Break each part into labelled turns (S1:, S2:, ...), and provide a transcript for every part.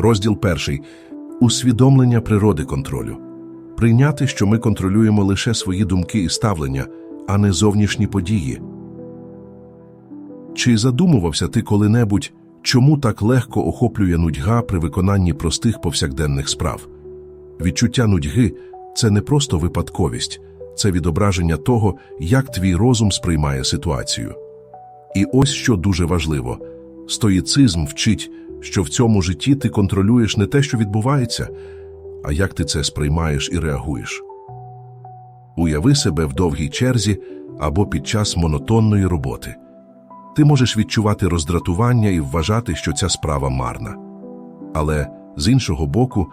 S1: Розділ перший. Усвідомлення природи контролю. Прийняти, що ми контролюємо лише свої думки і ставлення, а не зовнішні події. Чи задумувався ти коли-небудь, чому так легко охоплює нудьга при виконанні простих повсякденних справ? Відчуття нудьги це не просто випадковість, це відображення того, як твій розум сприймає ситуацію. І ось що дуже важливо: стоїцизм вчить, що в цьому житті ти контролюєш не те, що відбувається, а як ти це сприймаєш і реагуєш. Уяви себе в довгій черзі або під час монотонної роботи. Ти можеш відчувати роздратування і вважати, що ця справа марна. Але з іншого боку,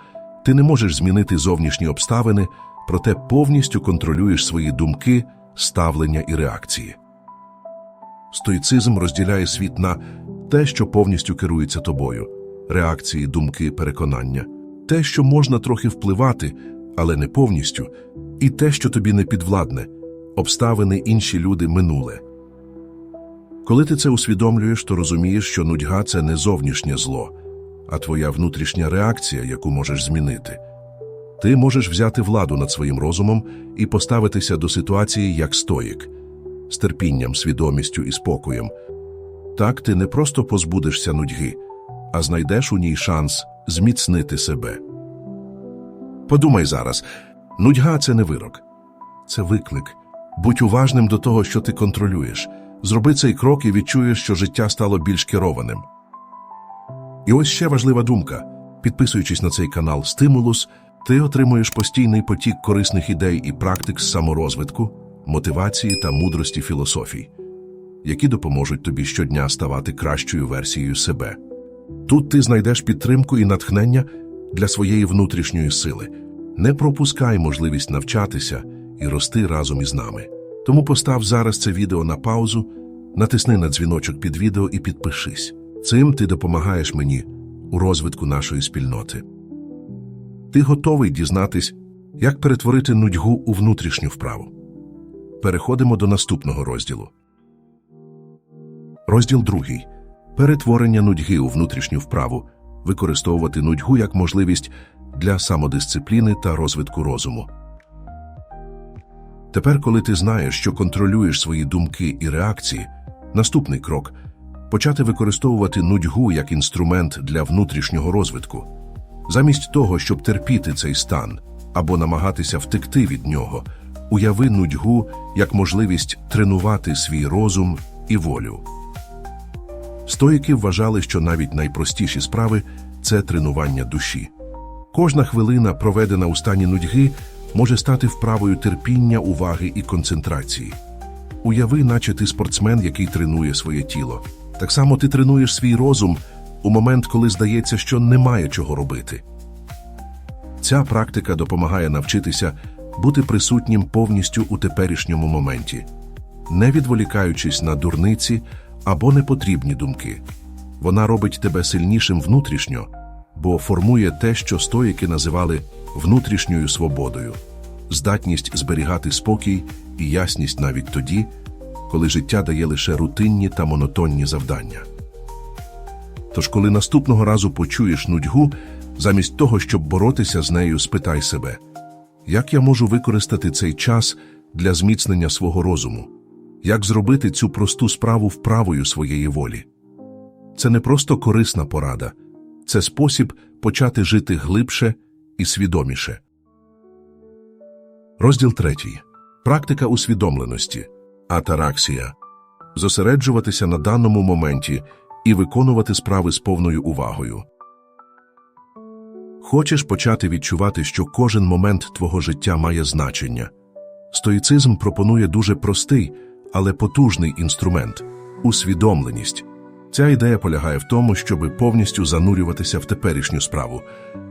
S1: ти не можеш змінити зовнішні обставини, проте повністю контролюєш свої думки, ставлення і реакції. Стоїцизм розділяє світ на те, що повністю керується тобою, реакції, думки, переконання, те, що можна трохи впливати, але не повністю, і те, що тобі не підвладне, обставини, інші люди, минуле. Коли ти це усвідомлюєш, то розумієш, що нудьга це не зовнішнє зло, а твоя внутрішня реакція, яку можеш змінити. Ти можеш взяти владу над своїм розумом і поставитися до ситуації як стоїк, з терпінням, свідомістю і спокоєм. Так ти не просто позбудешся нудьги, а знайдеш у ній шанс зміцнити себе. Подумай зараз нудьга це не вирок, це виклик. Будь уважним до того, що ти контролюєш. Зроби цей крок і відчуєш, що життя стало більш керованим. І ось ще важлива думка. Підписуючись на цей канал Стимулус, ти отримуєш постійний потік корисних ідей і практик з саморозвитку, мотивації та мудрості філософій, які допоможуть тобі щодня ставати кращою версією себе. Тут ти знайдеш підтримку і натхнення для своєї внутрішньої сили. Не пропускай можливість навчатися і рости разом із нами. Тому постав зараз це відео на паузу, натисни на дзвіночок під відео і підпишись. Цим ти допомагаєш мені у розвитку нашої спільноти. Ти готовий дізнатись, як перетворити нудьгу у внутрішню вправу. Переходимо до наступного розділу. Розділ другий. Перетворення нудьги у внутрішню вправу. Використовувати нудьгу як можливість для самодисципліни та розвитку розуму. Тепер, коли ти знаєш, що контролюєш свої думки і реакції, наступний крок почати використовувати нудьгу як інструмент для внутрішнього розвитку. Замість того, щоб терпіти цей стан або намагатися втекти від нього, уяви нудьгу як можливість тренувати свій розум і волю. Стоїки вважали, що навіть найпростіші справи це тренування душі. Кожна хвилина, проведена у стані нудьги, може стати вправою терпіння, уваги і концентрації. Уяви, наче ти спортсмен, який тренує своє тіло. Так само ти тренуєш свій розум у момент, коли здається, що немає чого робити. Ця практика допомагає навчитися бути присутнім повністю у теперішньому моменті, не відволікаючись на дурниці або непотрібні думки. Вона робить тебе сильнішим внутрішньо, бо формує те, що стоїки називали внутрішньою свободою, здатність зберігати спокій і ясність навіть тоді, коли життя дає лише рутинні та монотонні завдання. Тож, коли наступного разу почуєш нудьгу, замість того, щоб боротися з нею, спитай себе, як я можу використати цей час для зміцнення свого розуму, як зробити цю просту справу вправою своєї волі. Це не просто корисна порада, це спосіб почати жити глибше і свідоміше. Розділ третій. Практика усвідомленості. Атараксія. Зосереджуватися на даному моменті і виконувати справи з повною увагою. Хочеш почати відчувати, що кожен момент твого життя має значення. Стоїцизм пропонує дуже простий, але потужний інструмент усвідомленість. Ця ідея полягає в тому, щоб повністю занурюватися в теперішню справу,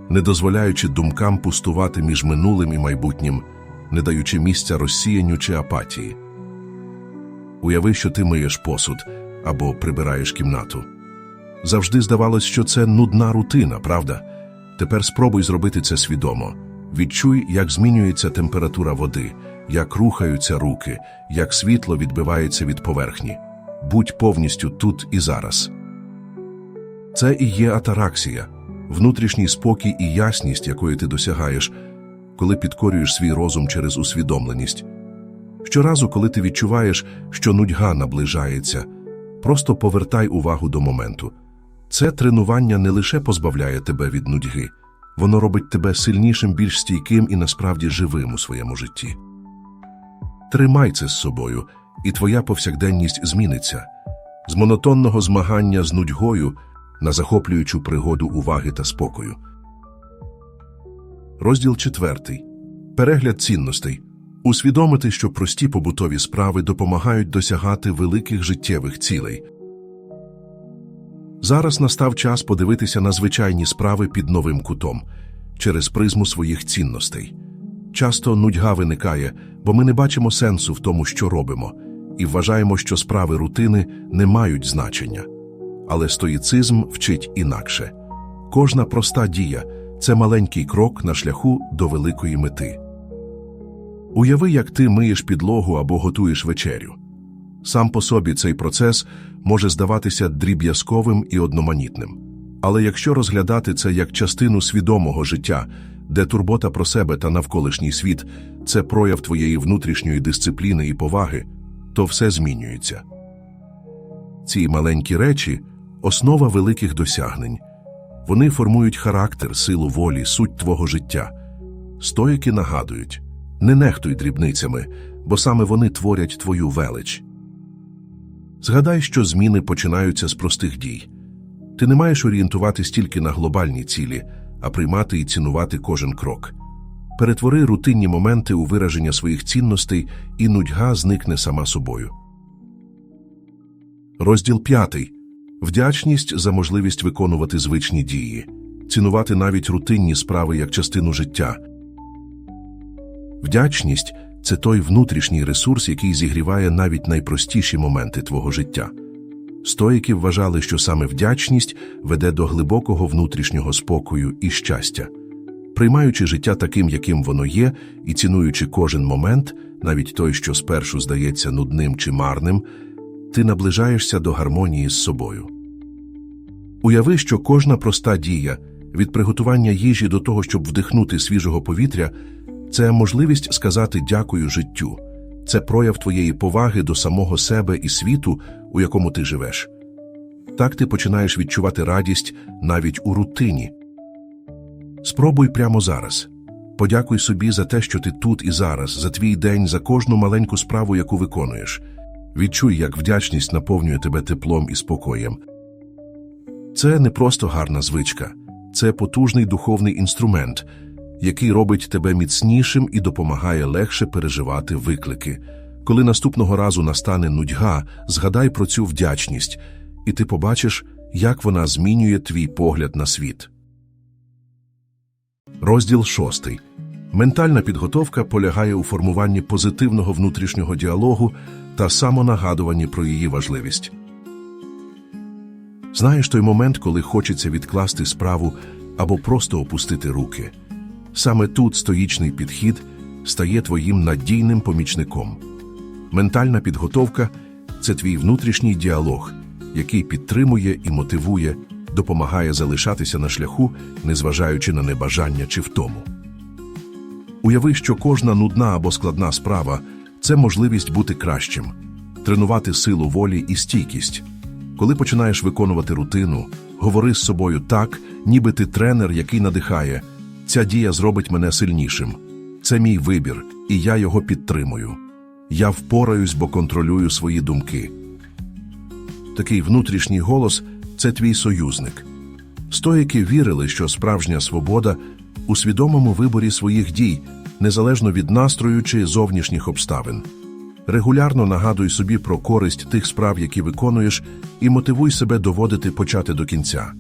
S1: не дозволяючи думкам пустувати між минулим і майбутнім, не даючи місця розсіянню чи апатії. Уяви, що ти миєш посуд або прибираєш кімнату. Завжди здавалось, що це нудна рутина, правда? Тепер спробуй зробити це свідомо. Відчуй, як змінюється температура води, як рухаються руки, як світло відбивається від поверхні. Будь повністю тут і зараз. Це і є атараксія, внутрішній спокій і ясність, якої ти досягаєш, коли підкорюєш свій розум через усвідомленість. Щоразу, коли ти відчуваєш, що нудьга наближається, просто повертай увагу до моменту. Це тренування не лише позбавляє тебе від нудьги, воно робить тебе сильнішим, більш стійким і насправді живим у своєму житті. Тримай це з собою, і твоя повсякденність зміниться з монотонного змагання з нудьгою на захоплюючу пригоду уваги та спокою. Розділ четвертий. Перегляд цінностей. Усвідомити, що прості побутові справи допомагають досягати великих життєвих цілей. Зараз настав час подивитися на звичайні справи під новим кутом, через призму своїх цінностей. Часто нудьга виникає, бо ми не бачимо сенсу в тому, що робимо, і вважаємо, що справи рутини не мають значення. Але стоїцизм вчить інакше. Кожна проста дія це маленький крок на шляху до великої мети. Уяви, як ти миєш підлогу або готуєш вечерю. Сам по собі цей процес може здаватися дріб'язковим і одноманітним. Але якщо розглядати це як частину свідомого життя, де турбота про себе та навколишній світ це прояв твоєї внутрішньої дисципліни і поваги, то все змінюється. Ці маленькі речі основа великих досягнень. Вони формують характер, силу волі, суть твого життя. Стоїки нагадують не нехтуй дрібницями, бо саме вони творять твою велич. Згадай, що зміни починаються з простих дій. Ти не маєш орієнтуватись тільки на глобальні цілі, а приймати і цінувати кожен крок. Перетвори рутинні моменти у вираження своїх цінностей, і нудьга зникне сама собою. Розділ п'ятий. Вдячність за можливість виконувати звичні дії, цінувати навіть рутинні справи як частину життя. Вдячність це той внутрішній ресурс, який зігріває навіть найпростіші моменти твого життя. Стоїки вважали, що саме вдячність веде до глибокого внутрішнього спокою і щастя. Приймаючи життя таким, яким воно є, і цінуючи кожен момент, навіть той, що спершу здається нудним чи марним, ти наближаєшся до гармонії з собою. Уяви, що кожна проста дія від приготування їжі до того, щоб вдихнути свіжого повітря, це можливість сказати дякую життю, це прояв твоєї поваги до самого себе і світу, у якому ти живеш. Так ти починаєш відчувати радість навіть у рутині. Спробуй прямо зараз. Подякуй собі за те, що ти тут і зараз, за твій день, за кожну маленьку справу, яку виконуєш. Відчуй, як вдячність наповнює тебе теплом і спокоєм. Це не просто гарна звичка, це потужний духовний інструмент, який робить тебе міцнішим і допомагає легше переживати виклики. Коли наступного разу настане нудьга, згадай про цю вдячність, і ти побачиш, як вона змінює твій погляд на світ. Розділ шостий. Ментальна підготовка полягає у формуванні позитивного внутрішнього діалогу та самонагадуванні про її важливість. Знаєш той момент, коли хочеться відкласти справу або просто опустити руки. Саме тут стоїчний підхід стає твоїм надійним помічником. Ментальна підготовка це твій внутрішній діалог, який підтримує і мотивує, допомагає залишатися на шляху, незважаючи на небажання чи втому. Уяви, що кожна нудна або складна справа це можливість бути кращим, тренувати силу волі і стійкість. Коли починаєш виконувати рутину, говори з собою так, ніби ти тренер, який надихає. Ця дія зробить мене сильнішим. Це мій вибір, і я його підтримую. Я впораюсь, бо контролюю свої думки. Такий внутрішній голос це твій союзник. Стоїки вірили, що справжня свобода у свідомому виборі своїх дій, незалежно від настрою чи зовнішніх обставин. Регулярно нагадуй собі про користь тих справ, які виконуєш, і мотивуй себе доводити почати до кінця.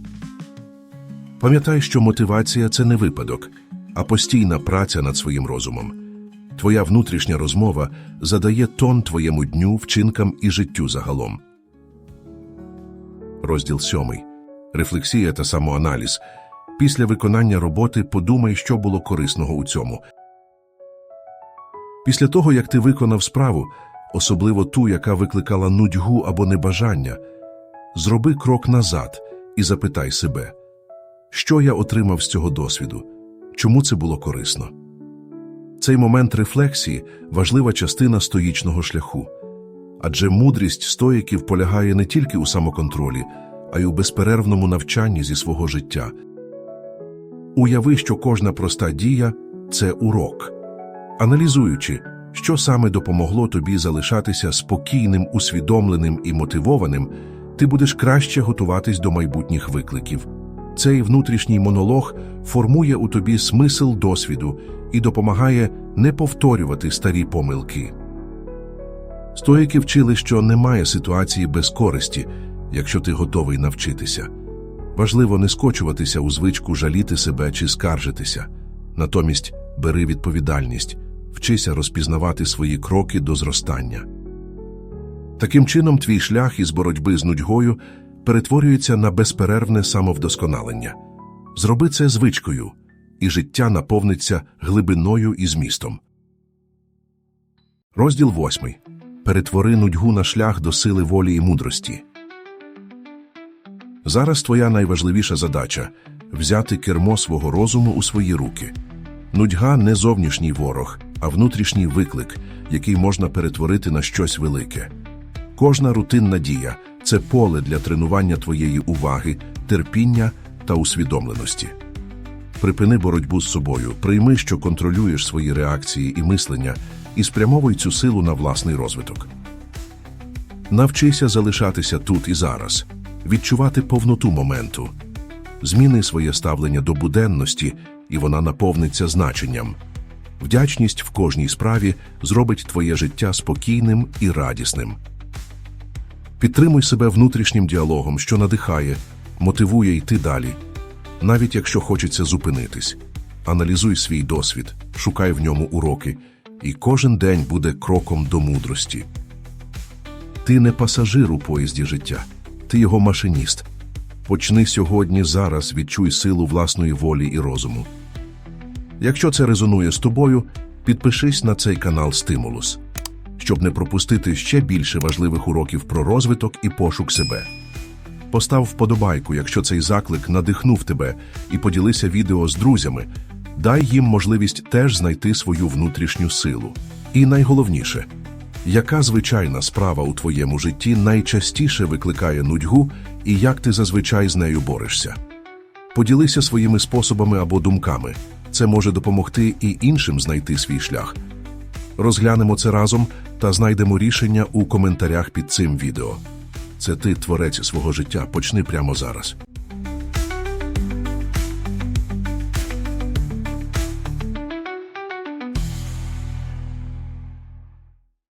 S1: Пам'ятай, що мотивація це не випадок, а постійна праця над своїм розумом. Твоя внутрішня розмова задає тон твоєму дню, вчинкам і життю загалом. Розділ сьомий. Рефлексія та самоаналіз. Після виконання роботи подумай, що було корисного у цьому. Після того, як ти виконав справу, особливо ту, яка викликала нудьгу або небажання, зроби крок назад і запитай себе, що я отримав з цього досвіду, чому це було корисно. Цей момент рефлексії важлива частина стоїчного шляху, адже мудрість стоїків полягає не тільки у самоконтролі, а й у безперервному навчанні зі свого життя. Уяви, що кожна проста дія це урок. Аналізуючи, що саме допомогло тобі залишатися спокійним, усвідомленим і мотивованим, ти будеш краще готуватись до майбутніх викликів. Цей внутрішній монолог формує у тобі смисл досвіду і допомагає не повторювати старі помилки. Стоїки вчили, що немає ситуації без користі, якщо ти готовий навчитися. Важливо не скочуватися у звичку жаліти себе чи скаржитися. Натомість бери відповідальність, вчися розпізнавати свої кроки до зростання. Таким чином, твій шлях із боротьби з нудьгою перетворюється на безперервне самовдосконалення. Зроби це звичкою, і життя наповниться глибиною і змістом. Розділ 8. Перетвори нудьгу на шлях до сили волі і мудрості. Зараз твоя найважливіша задача взяти кермо свого розуму у свої руки. Нудьга не зовнішній ворог, а внутрішній виклик, який можна перетворити на щось велике. Кожна рутинна дія це поле для тренування твоєї уваги, терпіння та усвідомленості. Припини боротьбу з собою, прийми, що контролюєш свої реакції і мислення, і спрямовуй цю силу на власний розвиток. Навчися залишатися тут і зараз, відчувати повноту моменту. Зміни своє ставлення до буденності, і вона наповниться значенням. Вдячність в кожній справі зробить твоє життя спокійним і радісним. Підтримуй себе внутрішнім діалогом, що надихає, мотивує йти далі, навіть якщо хочеться зупинитись. Аналізуй свій досвід, шукай в ньому уроки, і кожен день буде кроком до мудрості. Ти не пасажир у поїзді життя, ти його машиніст. Почни сьогодні, зараз відчуй силу власної волі і розуму. Якщо це резонує з тобою, підпишись на цей канал Стимулус, щоб не пропустити ще більше важливих уроків про розвиток і пошук себе. Постав вподобайку, якщо цей заклик надихнув тебе, і поділися відео з друзями. Дай їм можливість теж знайти свою внутрішню силу. І найголовніше, яка звичайна справа у твоєму житті найчастіше викликає нудьгу і як ти зазвичай з нею борешся? Поділися своїми способами або думками. Це може допомогти і іншим знайти свій шлях. Розглянемо це разом та знайдемо рішення у коментарях під цим відео. Це ти, творець свого життя, почни прямо зараз.